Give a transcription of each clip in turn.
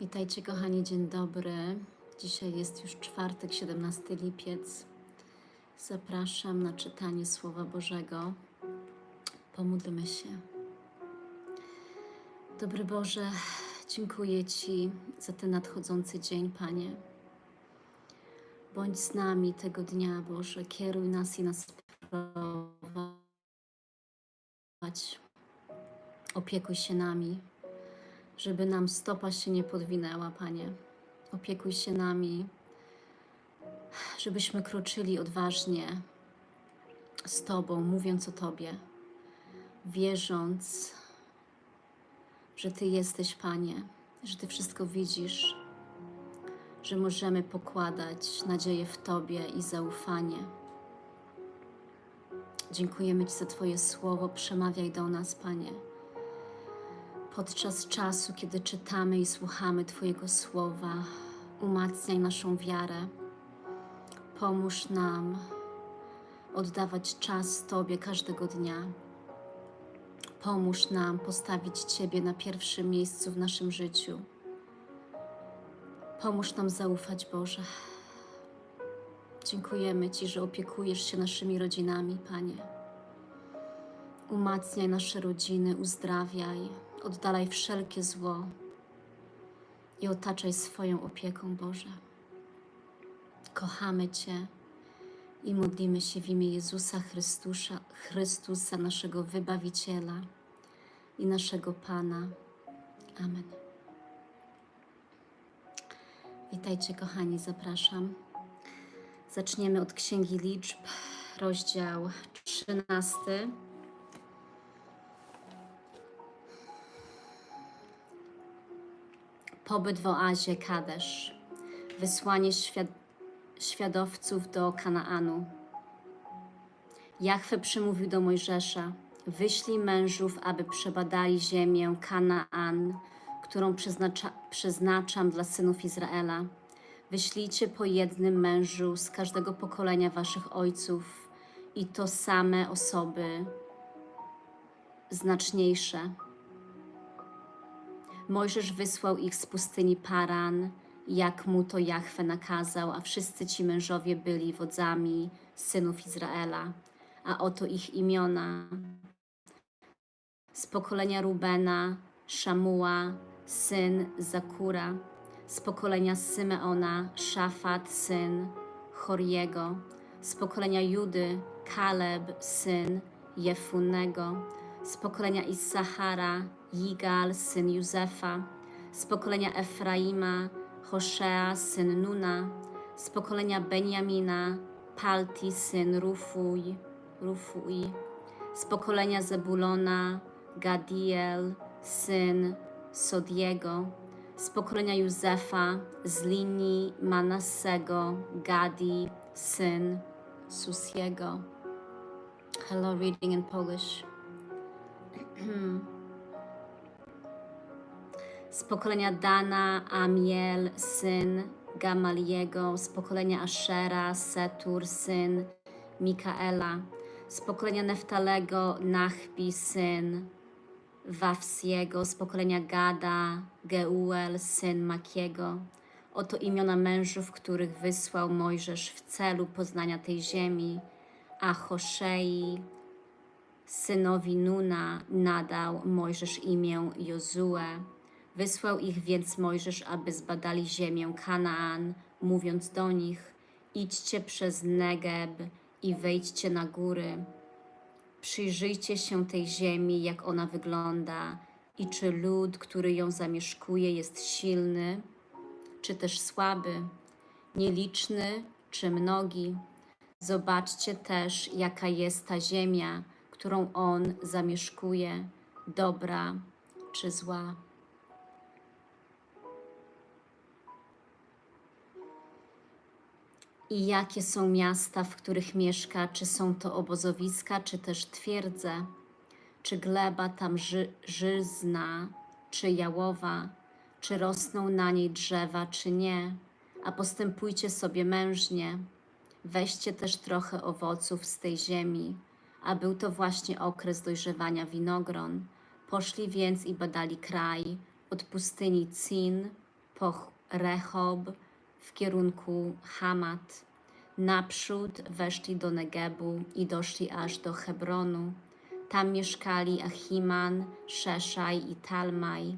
Witajcie kochani, dzień dobry. Dzisiaj jest już czwartek, 17 lipiec. Zapraszam na czytanie Słowa Bożego. Pomódlmy się. Dobry Boże, dziękuję Ci za ten nadchodzący dzień, Panie. Bądź z nami tego dnia, Boże. Kieruj nas i nas prowadź. Opiekuj się nami żeby nam stopa się nie podwinęła, Panie. Opiekuj się nami, żebyśmy kroczyli odważnie z Tobą, mówiąc o Tobie, wierząc, że Ty jesteś, Panie, że Ty wszystko widzisz, że możemy pokładać nadzieję w Tobie i zaufanie. Dziękujemy Ci za Twoje słowo. Przemawiaj do nas, Panie podczas czasu, kiedy czytamy i słuchamy Twojego słowa. Umacniaj naszą wiarę. Pomóż nam oddawać czas Tobie każdego dnia. Pomóż nam postawić Ciebie na pierwszym miejscu w naszym życiu. Pomóż nam zaufać, Boże. Dziękujemy Ci, że opiekujesz się naszymi rodzinami, Panie. Umacniaj nasze rodziny, uzdrawiaj, oddalaj wszelkie zło i otaczaj swoją opieką, Boże. Kochamy Cię i modlimy się w imię Jezusa Chrystusa, Chrystusa, naszego Wybawiciela i naszego Pana. Amen. Witajcie, kochani, zapraszam. Zaczniemy od Księgi Liczb, rozdział 13. Pobyt w oazie Kadesz, wysłanie świad świadowców do Kanaanu. Jachwę przymówił do Mojżesza, wyślij mężów, aby przebadali ziemię Kanaan, którą przeznacza przeznaczam dla synów Izraela. Wyślijcie po jednym mężu z każdego pokolenia waszych ojców i to same osoby znaczniejsze. Mojżesz wysłał ich z pustyni Paran, jak mu to Jahwe nakazał, a wszyscy ci mężowie byli wodzami synów Izraela. A oto ich imiona. Z pokolenia Rubena, Szamuła, syn Zakura. Z pokolenia Symeona, Szafat, syn Choriego. Z pokolenia Judy, Kaleb, syn Jefunnego. Z pokolenia Issachara, Jigal, syn Józefa. Z pokolenia Efraima, Hoszea, syn Nuna. Z pokolenia Benjamina, Palti, syn Rufuj, Rufuj. Z pokolenia Zebulona, Gadiel, syn Sodiego. Z pokolenia Józefa, z linii Manassego, Gadi, syn Susiego. Hello, reading in Polish. Z pokolenia Dana, Amiel, syn Gamaliego. Z pokolenia Ashera, Setur, syn Mikaela. Z pokolenia Neftalego, Nachbi, syn Wawsiego. Z pokolenia Gada, Geuel, syn Makiego. Oto imiona mężów, których wysłał Mojżesz w celu poznania tej ziemi. A Hoszei, synowi Nuna, nadał Mojżesz imię Jozue. Wysłał ich więc Mojżesz, aby zbadali ziemię Kanaan, mówiąc do nich: Idźcie przez Negeb i wejdźcie na góry. Przyjrzyjcie się tej ziemi, jak ona wygląda, i czy lud, który ją zamieszkuje, jest silny, czy też słaby, nieliczny, czy mnogi. Zobaczcie też, jaka jest ta ziemia, którą on zamieszkuje, dobra czy zła. I jakie są miasta, w których mieszka, czy są to obozowiska, czy też twierdze, czy gleba tam ży, żyzna, czy jałowa, czy rosną na niej drzewa, czy nie, a postępujcie sobie mężnie. Weźcie też trochę owoców z tej ziemi, a był to właśnie okres dojrzewania winogron. Poszli więc i badali kraj. Od pustyni Cin po Rehob w kierunku Hamat. Naprzód weszli do Negebu i doszli aż do Hebronu. Tam mieszkali Achiman, Szeszaj i Talmaj,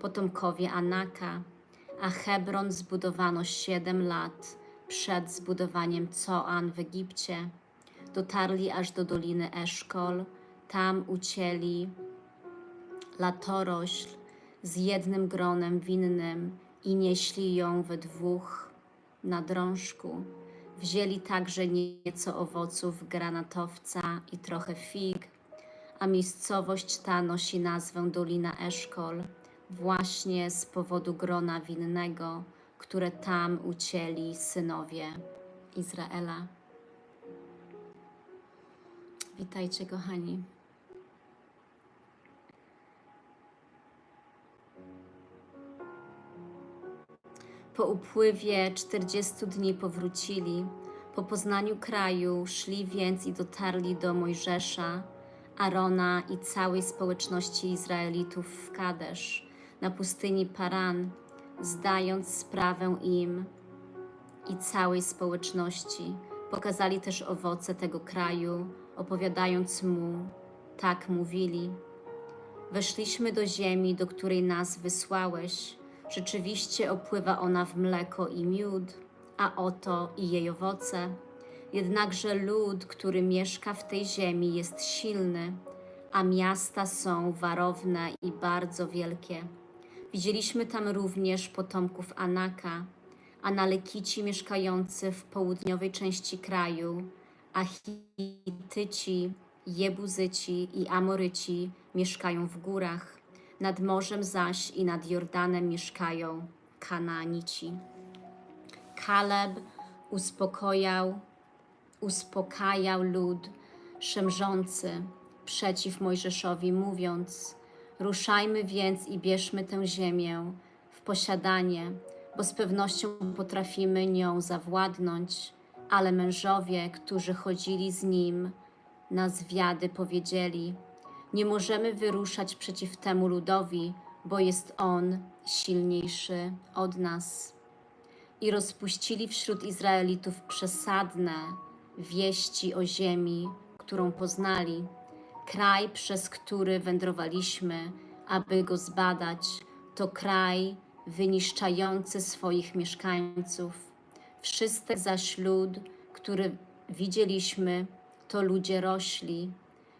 potomkowie Anaka, a Hebron zbudowano siedem lat przed zbudowaniem Coan w Egipcie. Dotarli aż do doliny Eszkol, tam ucięli latorośl z jednym gronem winnym i nieśli ją we dwóch na drążku. Wzięli także nieco owoców granatowca i trochę fig, a miejscowość ta nosi nazwę Dolina Eszkol właśnie z powodu grona winnego, które tam ucięli synowie Izraela. Witajcie, kochani. Po upływie 40 dni powrócili. Po poznaniu kraju szli więc i dotarli do Mojżesza, Arona i całej społeczności Izraelitów w Kadesz, na pustyni Paran, zdając sprawę im i całej społeczności. Pokazali też owoce tego kraju, opowiadając mu, tak mówili. Weszliśmy do ziemi, do której nas wysłałeś. Rzeczywiście opływa ona w mleko i miód, a oto i jej owoce. Jednakże lud, który mieszka w tej ziemi, jest silny, a miasta są warowne i bardzo wielkie. Widzieliśmy tam również potomków Anaka, Analekici mieszkający w południowej części kraju, a Hityci, Jebuzyci i Amoryci mieszkają w górach. Nad morzem zaś i nad Jordanem mieszkają Kanaanici. Kaleb uspokojał, uspokajał lud szemrzący przeciw Mojżeszowi, mówiąc: Ruszajmy więc i bierzmy tę ziemię w posiadanie, bo z pewnością potrafimy nią zawładnąć. Ale mężowie, którzy chodzili z nim na zwiady, powiedzieli: Nie możemy wyruszać przeciw temu ludowi, bo jest on silniejszy od nas i rozpuścili wśród Izraelitów przesadne wieści o ziemi, którą poznali, kraj, przez który wędrowaliśmy, aby go zbadać, to kraj wyniszczający swoich mieszkańców. Wszyscy zaś lud, który widzieliśmy, to ludzie rośli.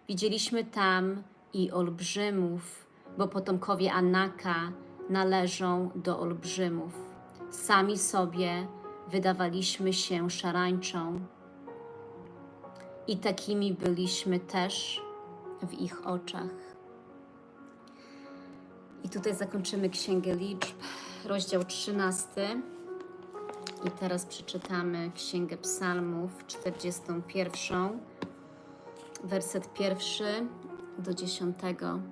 Widzieliśmy tam i olbrzymów, bo potomkowie Anaka należą do olbrzymów sami sobie wydawaliśmy się szarańczą i takimi byliśmy też w ich oczach. I tutaj zakończymy Księgę Liczb, rozdział 13. I teraz przeczytamy Księgę Psalmów, 41, werset pierwszy do 10.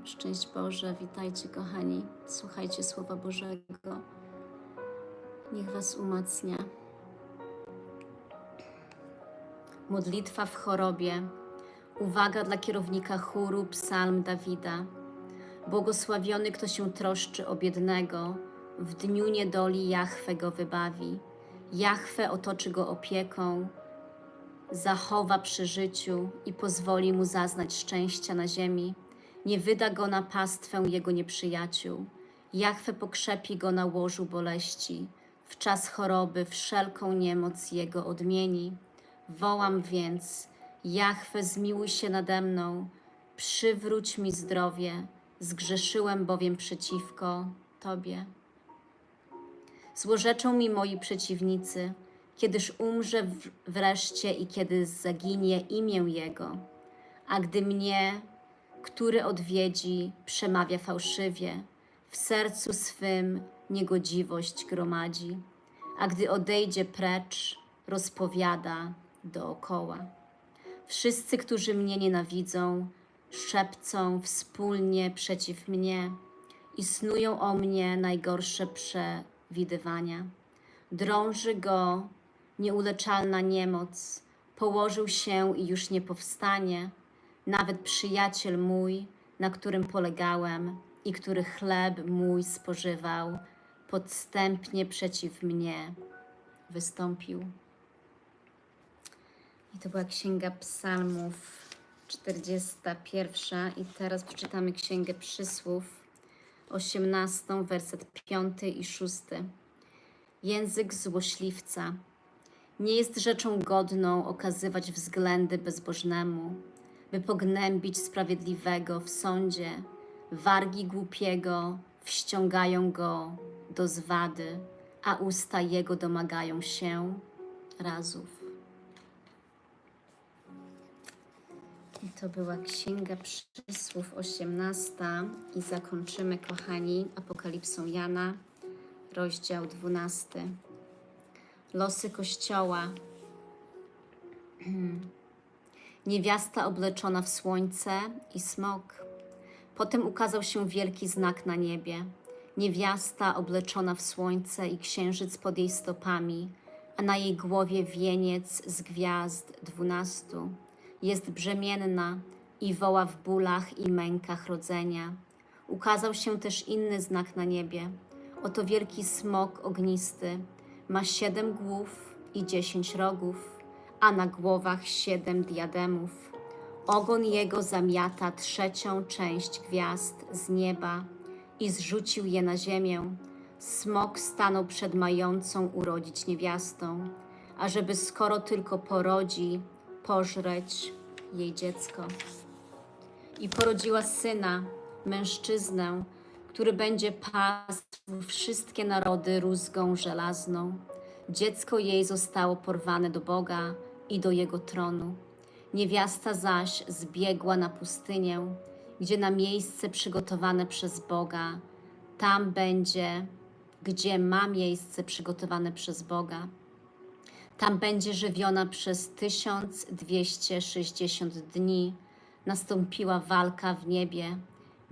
Szczęść Boże, witajcie kochani, słuchajcie Słowa Bożego. Niech Was umacnia. Modlitwa w chorobie. Uwaga dla kierownika chóru, psalm Dawida. Błogosławiony, kto się troszczy o biednego, w dniu niedoli Jahwe go wybawi. Jahwe otoczy go opieką, zachowa przy życiu i pozwoli mu zaznać szczęścia na ziemi. Nie wyda go na pastwę jego nieprzyjaciół. Jahwe pokrzepi go na łożu boleści w czas choroby wszelką niemoc Jego odmieni. Wołam więc, Jahwe, zmiłuj się nade mną, przywróć mi zdrowie, zgrzeszyłem bowiem przeciwko Tobie. Złorzeczą mi moi przeciwnicy, kiedyż umrze wreszcie i kiedy zaginie imię Jego. A gdy mnie, który odwiedzi, przemawia fałszywie, w sercu swym niegodziwość gromadzi, a gdy odejdzie precz, rozpowiada dookoła. Wszyscy, którzy mnie nienawidzą, szepcą wspólnie przeciw mnie i snują o mnie najgorsze przewidywania. Drąży go nieuleczalna niemoc, położył się i już nie powstanie. Nawet przyjaciel mój, na którym polegałem i który chleb mój spożywał, podstępnie przeciw mnie wystąpił. I to była Księga Psalmów 41. I teraz przeczytamy Księgę Przysłów 18, werset 5 i 6. Język złośliwca. Nie jest rzeczą godną okazywać względy bezbożnemu, by pognębić sprawiedliwego w sądzie. Wargi głupiego wściągają go do zwady, a usta jego domagają się razów. I to była Księga Przysłów 18 i zakończymy, kochani, Apokalipsą Jana, rozdział 12. Losy Kościoła. Niewiasta obleczona w słońce i smok. Potem ukazał się wielki znak na niebie. Niewiasta obleczona w słońce i księżyc pod jej stopami, a na jej głowie wieniec z gwiazd dwunastu. Jest brzemienna i woła w bólach i mękach rodzenia. Ukazał się też inny znak na niebie. Oto wielki smok ognisty. Ma siedem głów i dziesięć rogów, a na głowach siedem diademów. Ogon jego zamiata trzecią część gwiazd z nieba i zrzucił je na ziemię. Smok stanął przed mającą urodzić niewiastą, ażeby skoro tylko porodzi, pożreć jej dziecko. I porodziła syna, mężczyznę, który będzie pasł wszystkie narody rózgą żelazną. Dziecko jej zostało porwane do Boga i do jego tronu. Niewiasta zaś zbiegła na pustynię, gdzie na miejsce przygotowane przez Boga, tam będzie, gdzie ma miejsce przygotowane przez Boga. Tam będzie żywiona przez 1260 dni. Nastąpiła walka w niebie.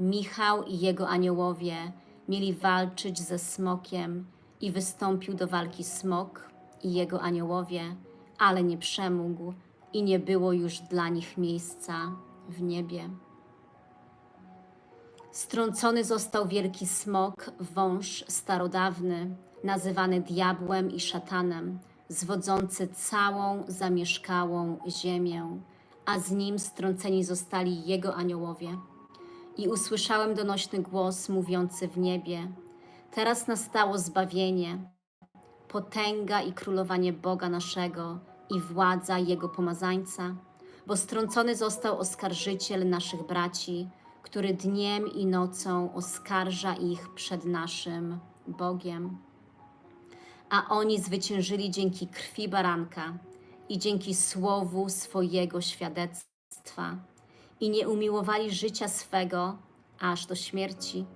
Michał i jego aniołowie mieli walczyć ze smokiem i wystąpił do walki smok i jego aniołowie, ale nie przemógł i nie było już dla nich miejsca w niebie. Strącony został wielki smok, wąż starodawny, nazywany diabłem i szatanem, zwodzący całą zamieszkałą ziemię, a z nim strąceni zostali jego aniołowie. I usłyszałem donośny głos mówiący w niebie: Teraz nastało zbawienie, potęga i królowanie Boga naszego i władza Jego pomazańca, bo strącony został oskarżyciel naszych braci, który dniem i nocą oskarża ich przed naszym Bogiem. A oni zwyciężyli dzięki krwi baranka i dzięki słowu swojego świadectwa i nie umiłowali życia swego aż do śmierci.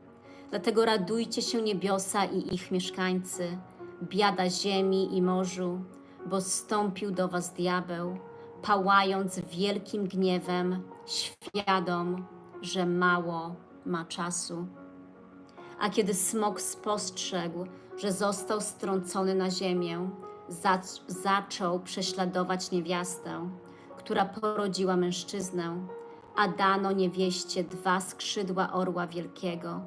Dlatego radujcie się niebiosa i ich mieszkańcy, biada ziemi i morzu, bo stąpił do was diabeł, pałając wielkim gniewem, świadom, że mało ma czasu. A kiedy smok spostrzegł, że został strącony na ziemię, zac- zaczął prześladować niewiastę, która porodziła mężczyznę, a dano niewieście dwa skrzydła orła wielkiego,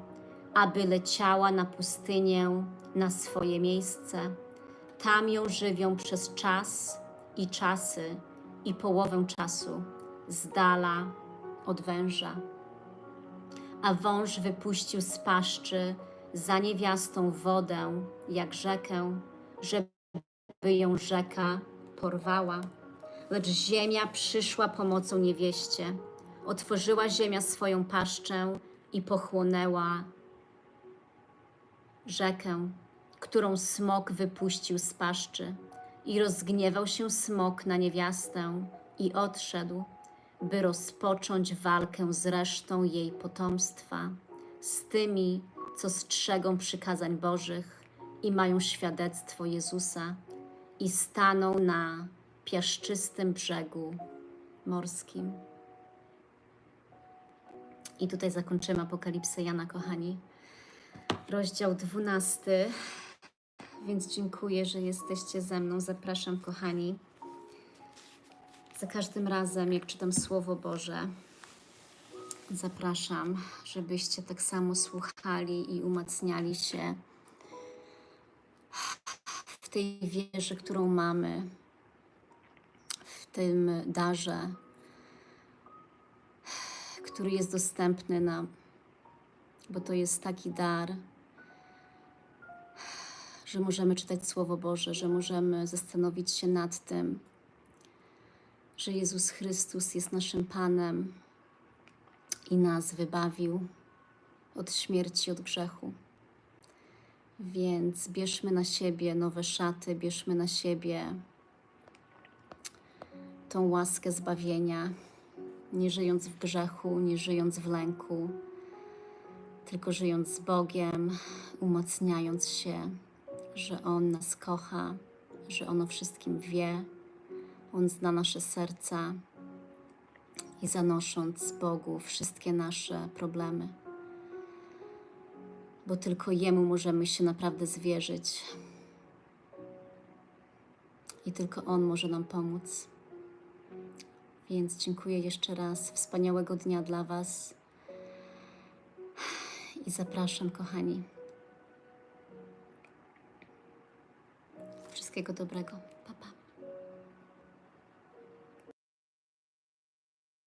aby leciała na pustynię na swoje miejsce. Tam ją żywią przez czas i czasy i połowę czasu, z dala od węża. A wąż wypuścił z paszczy za niewiastą wodę, jak rzekę, żeby ją rzeka porwała. Lecz ziemia przyszła pomocą niewieście. Otworzyła ziemia swoją paszczę i pochłonęła rzekę, którą smok wypuścił z paszczy. I rozgniewał się smok na niewiastę i odszedł, by rozpocząć walkę z resztą jej potomstwa, z tymi, co strzegą przykazań Bożych i mają świadectwo Jezusa i staną na piaszczystym brzegu morskim. I tutaj zakończymy Apokalipsę Jana, kochani. Rozdział 12. Więc dziękuję, że jesteście ze mną. Zapraszam, kochani. Za każdym razem, jak czytam Słowo Boże, zapraszam, żebyście tak samo słuchali i umacniali się w tej wierze, którą mamy, w tym darze, który jest dostępny nam, bo to jest taki dar, że możemy czytać Słowo Boże, że możemy zastanowić się nad tym, że Jezus Chrystus jest naszym Panem i nas wybawił od śmierci, od grzechu. Więc bierzmy na siebie nowe szaty, bierzmy na siebie tą łaskę zbawienia, nie żyjąc w grzechu, nie żyjąc w lęku, tylko żyjąc z Bogiem, umacniając się, że On nas kocha, że On o wszystkim wie, On zna nasze serca i zanosząc Bogu wszystkie nasze problemy bo tylko Jemu możemy się naprawdę zwierzyć. I tylko On może nam pomóc. Więc dziękuję jeszcze raz. Wspaniałego dnia dla Was. I zapraszam, kochani. Wszystkiego dobrego.